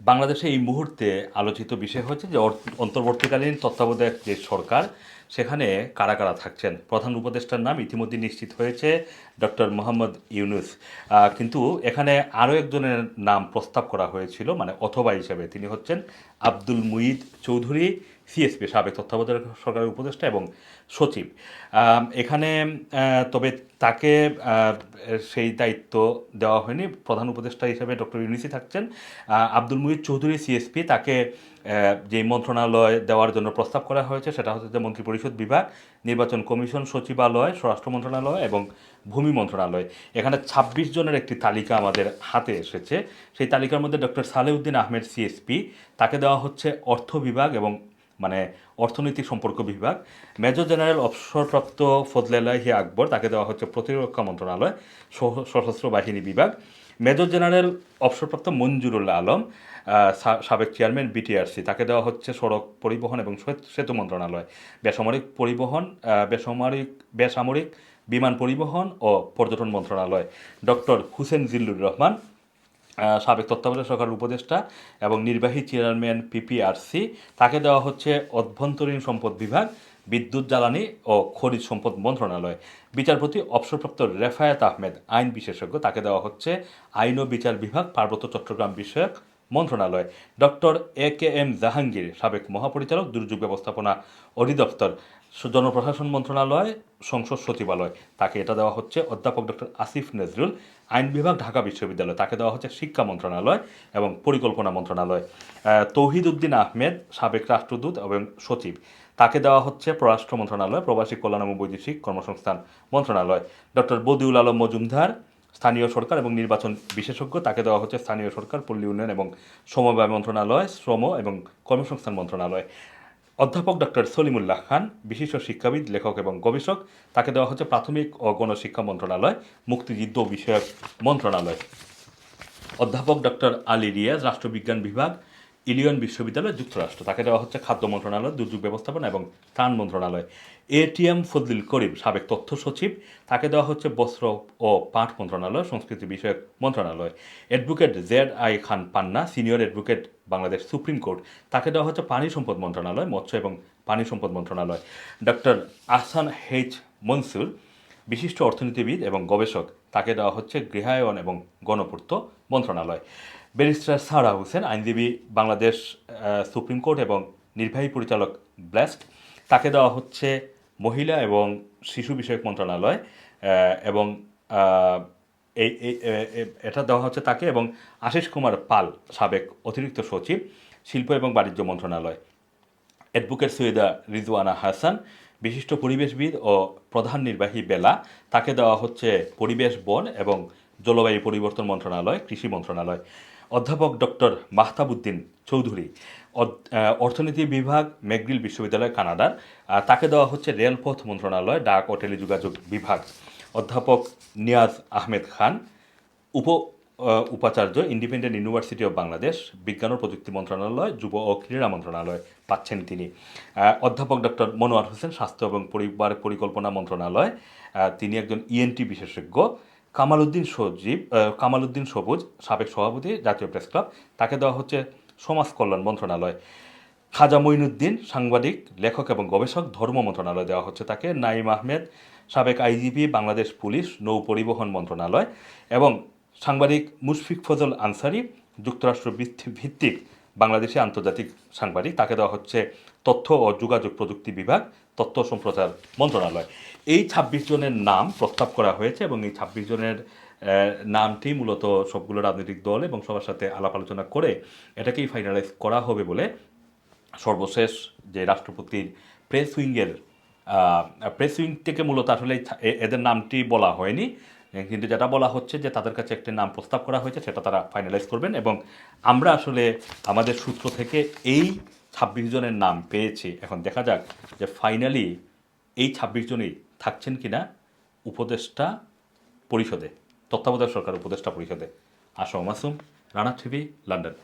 বাংলাদেশে এই মুহূর্তে আলোচিত বিষয় হচ্ছে যে অন্তর্বর্তীকালীন তত্ত্বাবধায়ক যে সরকার, সেখানে কারা কারা থাকছেন? প্রধান উপদেষ্টার নাম ইতিমধ্যে নিশ্চিত হয়েছে ডক্টর মোহাম্মদ ইউনুস। কিন্তু এখানে আরও একজনের নাম প্রস্তাব করা হয়েছিল মানে অথবা হিসেবে। তিনি হচ্ছেন আব্দুল মুইদ চৌধুরী। সিএসপি সাবেক তত্ত্বাবধায়ক সরকারের উপদেষ্টা এবং সচিব। এখানে তবে তাকে সেই দায়িত্ব দেওয়া হয়নি। প্রধান উপদেষ্টা হিসেবে ডক্টর ইউনিসি থাকছেন। আব্দুল মুহিত চৌধুরী সিএসপি, তাকে যে মন্ত্রণালয় দেওয়ার জন্য প্রস্তাব করা হয়েছে সেটা হচ্ছে মন্ত্রিপরিষদ বিভাগ, নির্বাচন কমিশন, সচিবালয়, স্বরাষ্ট্র মন্ত্রণালয় এবং ভূমি মন্ত্রণালয়। এখানে ছাব্বিশ জনের একটি তালিকা আমাদের হাতে এসেছে। সেই তালিকার মধ্যে ডক্টর সালেউদ্দিন আহমেদ সিএসপি, তাকে দেওয়া হচ্ছে অর্থ বিভাগ এবং মানে অর্থনৈতিক সম্পর্ক বিভাগ। মেজর জেনারেল অবসরপ্রাপ্ত ফজলেলাহি আকবর, তাকে দেওয়া হচ্ছে প্রতিরক্ষা মন্ত্রণালয় সশস্ত্র বাহিনী বিভাগ। মেজর জেনারেল অবসরপ্রাপ্ত মঞ্জুরুল আলম সাবেক চেয়ারম্যান বিটিআরসি তাকে দেওয়া হচ্ছে সড়ক পরিবহন এবং সেতু- মন্ত্রণালয়। বেসামরিক পরিবহন বেসামরিক বেসামরিক বিমান পরিবহন ও পর্যটন মন্ত্রণালয়। ডক্টর হুসেন জিল্লুর রহমান সাবেক তত্ত্বাবধায়ক সরকারের উপদেষ্টা এবং নির্বাহী চেয়ারম্যান পিপিআরসি তাকে দেওয়া হচ্ছে অভ্যন্তরীণ সম্পদ বিভাগ, বিদ্যুৎ, জ্বালানি ও খনিজ সম্পদ মন্ত্রণালয়। বিচারপতি অবসরপ্রাপ্ত রেফায়েত আহমেদ, আইন বিশেষজ্ঞ, তাকে দেওয়া হচ্ছে আইন ও বিচার বিভাগ, পার্বত্য চট্টগ্রাম বিষয়ক মন্ত্রণালয়। Doctor A K M Jahangir, সাবেক মহাপরিচালক, দুর্যোগ ব্যবস্থাপনা অধিদপ্তর। জনপ্রশাসন মন্ত্রণালয়, সংসদ সচিবালয়। তাকে এটা দেওয়া হচ্ছে অধ্যাপক ডক্টর আসিফ নজরুল, আইন বিভাগ, ঢাকা বিশ্ববিদ্যালয়। তাকে দেওয়া হচ্ছে শিক্ষা মন্ত্রণালয় এবং পরিকল্পনা মন্ত্রণালয়। তৌহিদ উদ্দিন আহমেদ, সাবেক রাষ্ট্রদূত এবং সচিব। তাকে দেওয়া হচ্ছে পররাষ্ট্র মন্ত্রণালয়, প্রবাসী কল্যাণ এবং বৈদেশিক কর্মসংস্থান মন্ত্রণালয়। ডক্টর বদিউল আলম মজুমদার, স্থানীয় সরকার এবং নির্বাচন বিশেষজ্ঞ। তাকে দেওয়া হচ্ছে স্থানীয় সরকার, পল্লী উন্নয়ন এবং সমবায় মন্ত্রণালয়, শ্রম এবং কর্মসংস্থান মন্ত্রণালয়। অধ্যাপক ডক্টর সলিমুল্লাহ খান, বিশিষ্ট শিক্ষাবিদ, লেখক এবং গবেষক। তাকে দেওয়া হচ্ছে প্রাথমিক ও গণশিক্ষা মন্ত্রণালয়, মুক্তিযুদ্ধ বিষয়ক মন্ত্রণালয়। অধ্যাপক ডক্টর আলী রিয়াজ, রাষ্ট্রবিজ্ঞান বিভাগ ইলিয়ন বিশ্ববিদ্যালয় যুক্তরাষ্ট্র। তাকে দেওয়া হচ্ছে খাদ্য মন্ত্রণালয়, দুর্যোগ ব্যবস্থাপনা এবং ত্রাণ মন্ত্রণালয়। এটিএম ফজলিল করিম, সাবেক তথ্য সচিব, তাকে দেওয়া হচ্ছে বস্ত্র ও পাঠ মন্ত্রণালয়, সংস্কৃতি বিষয়ক মন্ত্রণালয়। Advocate Z I Khan Panna, senior advocate Bangladesh supreme court. তাকে দেওয়া হচ্ছে পানি সম্পদ মন্ত্রণালয়, মৎস্য এবং পানি সম্পদ মন্ত্রণালয়। ডক্টর আহসান হেচ মনসুর, বিশিষ্ট অর্থনীতিবিদ এবং গবেষক। তাকে দেওয়া হচ্ছে গৃহায়ন এবং গণপূর্ত মন্ত্রণালয়। ব্যারিস্টার সারা হোসেন, আইনজীবী বাংলাদেশ সুপ্রিম কোর্ট এবং নির্বাহী পরিচালক ব্লাস্ট। তাকে দেওয়া হচ্ছে মহিলা এবং শিশু বিষয়ক মন্ত্রণালয় এবং এই এটা দেওয়া হচ্ছে তাকে এবং আশিস কুমার পাল, সাবেক অতিরিক্ত সচিব, শিল্প এবং বাণিজ্য মন্ত্রণালয়। অ্যাডভোকেট সৈয়দা রিজওয়ানা হাসান, বিশিষ্ট পরিবেশবিদ ও প্রধান নির্বাহী বেলা। তাকে দেওয়া হচ্ছে পরিবেশ বন এবং জলবায়ু পরিবর্তন মন্ত্রণালয়, কৃষি মন্ত্রণালয়। অধ্যাপক ডক্টর মাহতাবুদ্দিন চৌধুরী অর্থনীতি বিভাগ ম্যাকগিল বিশ্ববিদ্যালয়, কানাডার। তাকে দেওয়া হচ্ছে রেলপথ মন্ত্রণালয়, ডাক ও টেলিযোগাযোগ বিভাগ। অধ্যাপক নিয়াজ আহমেদ খান, উপ উপাচার্য, ইন্ডিপেন্ডেন্ট ইউনিভার্সিটি অব বাংলাদেশ, বিজ্ঞান ও প্রযুক্তি মন্ত্রণালয়, যুব ও ক্রীড়া মন্ত্রণালয় পাচ্ছেন তিনি। অধ্যাপক ডক্টর মনোয়ার হোসেন, স্বাস্থ্য এবং পরিবার পরিকল্পনা মন্ত্রণালয়। তিনি একজন ইএনটি বিশেষজ্ঞ। কামাল উদ্দিন সজীব আহ, কামাল উদ্দিন সবুজ সাবেক সভাপতি জাতীয় প্রেস ক্লাব। তাকে দেওয়া হচ্ছে সমাজ কল্যাণ মন্ত্রণালয়। খাজা মঈনুদ্দিন সাংবাদিক লেখক এবং গবেষক ধর্ম মন্ত্রণালয় দেওয়া হচ্ছে তাকে। নাইম আহমেদ সাবেক আইজিপি বাংলাদেশ পুলিশ নৌ পরিবহন মন্ত্রণালয় এবং সাংবাদিক মুশফিক ফজল আনসারি যুক্তরাষ্ট্র ভিত্তিক বাংলাদেশি আন্তর্জাতিক সাংবাদিক, তাকে দেওয়া হচ্ছে তথ্য ও যোগাযোগ প্রযুক্তি বিভাগ, তথ্য সম্প্রচার মন্ত্রণালয়। এই ছাব্বিশ জনের নাম প্রস্তাব করা হয়েছে এবং এই ছাব্বিশ জনের নামটি মূলত সবগুলো রাজনৈতিক দল এবং সবার সাথে আলাপ আলোচনা করে এটাকেই ফাইনালাইজ করা হবে বলে সর্বশেষ যে রাষ্ট্রপতির প্রেস উইংয়ের প্রেস উইং থেকে মূলত আসলে এদের নামটি বলা হয়নি। কিন্তু যেটা বলা হচ্ছে যে তাদের কাছে একটি নাম প্রস্তাব করা হয়েছে, সেটা তারা ফাইনালাইজ করবেন এবং আমরা আসলে আমাদের সূত্র থেকে এই ছাব্বিশ জনের নাম পেয়েছি। এখন দেখা যাক যে ফাইনালি এই ছাব্বিশ জনই থাকছেন কি না উপদেষ্টা পরিষদে, তত্ত্বাবধায়ক সরকার উপদেষ্টা পরিষদে। Asha Masum, Rana TV, London.